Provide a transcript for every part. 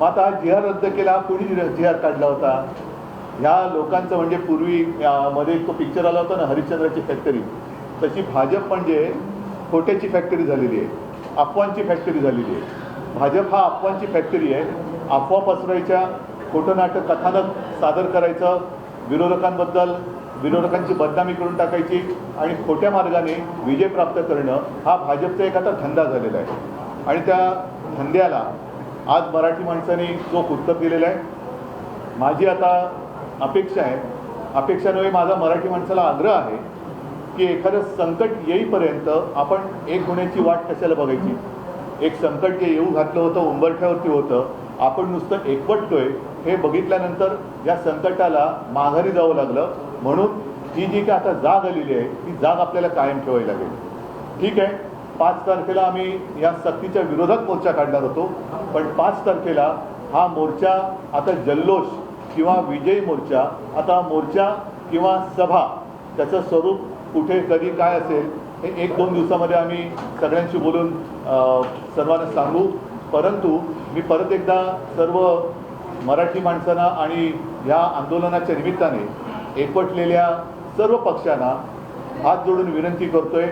मग आता जिहार रद्द केला कोणी जिहार काढला होता? ह्या लोकांचं म्हणजे पूर्वी मध्ये तो पिक्चर आला होता ना हरिश्चंद्राची फॅक्टरी तशी भाजप म्हणजे खोट्याची फॅक्टरी झालेली आहे अफवांची फॅक्टरी झालेली आहे. भाजप हा अफवांची फॅक्टरी आहे. अफवा पसरायच्या खोटं नाटक कथानक सादर करायचं विरोधकांबद्दल विरोधकांची बदनामी करून टाकायची आणि खोट्या मार्गाने विजय प्राप्त करणं हा भाजपचा एक आता धंदा झालेला आहे. आणि त्या धंद्याला आज मराठी माणसाने चोख उत्तर दिलेलं आहे माझी आता अपेक्षा आहे अपेक्षा नव्हे माझा मराठी माणसाला आग्रह आहे की एखादं संकट येईपर्यंत आपण एक होण्याची वाट कशाला बघायची? एक संकट जे येऊ घातलं होतं उंबरठ्यावरती होतं आपण नुसतं एकवटतोय हे बघितल्यानंतर या संकटाला माघारी जावं लागलं. म्हणून ही जी काय आता जाग आलेली आहे ती जाग आपल्याला कायम ठेवावी लागेल. ठीक आहे? पाच तारखेला आम्ही या सक्तीच्या विरोधात मोर्चा काढणार होतो. पण पाच तारखेला हा मोर्चा आता जल्लोष किंवा विजयी मोर्चा आता मोर्चा किंवा सभा त्याचं स्वरूप कुठे कधी काय असेल हे एक दोन दिवसामध्ये आम्ही सगळ्यांशी बोलून सर्वांना सांगू. परंतु मी परत एकदा सर्व मराठी माणसांना आणि या आंदोलनाच्या निमित्ताने एकवटलेल्या सर्व पक्षांना हात जोडून विनंती करतोय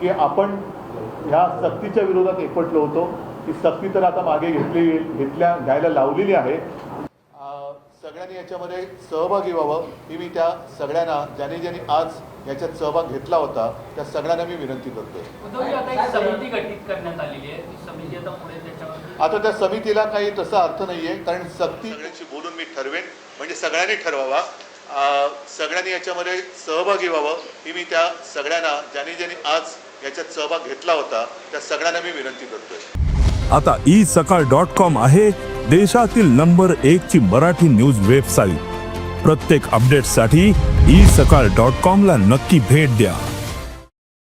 की आपण ह्या सक्तीच्या विरोधात एकवटलो होतो. ती सक्ती तर आता मागे घेतली घेतल्या घ्यायला लावलेली आहे. अ, सगळ्यांनी याच्यामध्ये सहभागी व्हावं ही मी त्या सगळ्यांना ज्यांनी ज्यांनी आज याच्यात सहभाग घेतला होता त्या सगळ्यांना मी विनंती करतोय. आता एक समिती गठीत करण्यात आलेली आहे. ती समिती आता पुढे त्याच्यावर आता त्या समितीला काही तसा अर्थ नाहीये कारण सक्ती बोलून मी ठरवेन. म्हणजे सगळ्यांनी ठरवावा. सगळ्यांनी याच्यामध्ये सहभागी व्हावं ही मी त्या सगळ्यांना ज्यांनी ज्यांनी आज याच्यात सहभाग घेतला होता त्या सगळ्यांना मी विनंती करतोय. आता ई सकाळ डॉट कॉम आहे देशातील नंबर एक ची मराठी न्यूज वेबसाईट. प्रत्येक अपडेटसाठी ई सकाळ डॉट कॉम ला नक्की भेट द्या.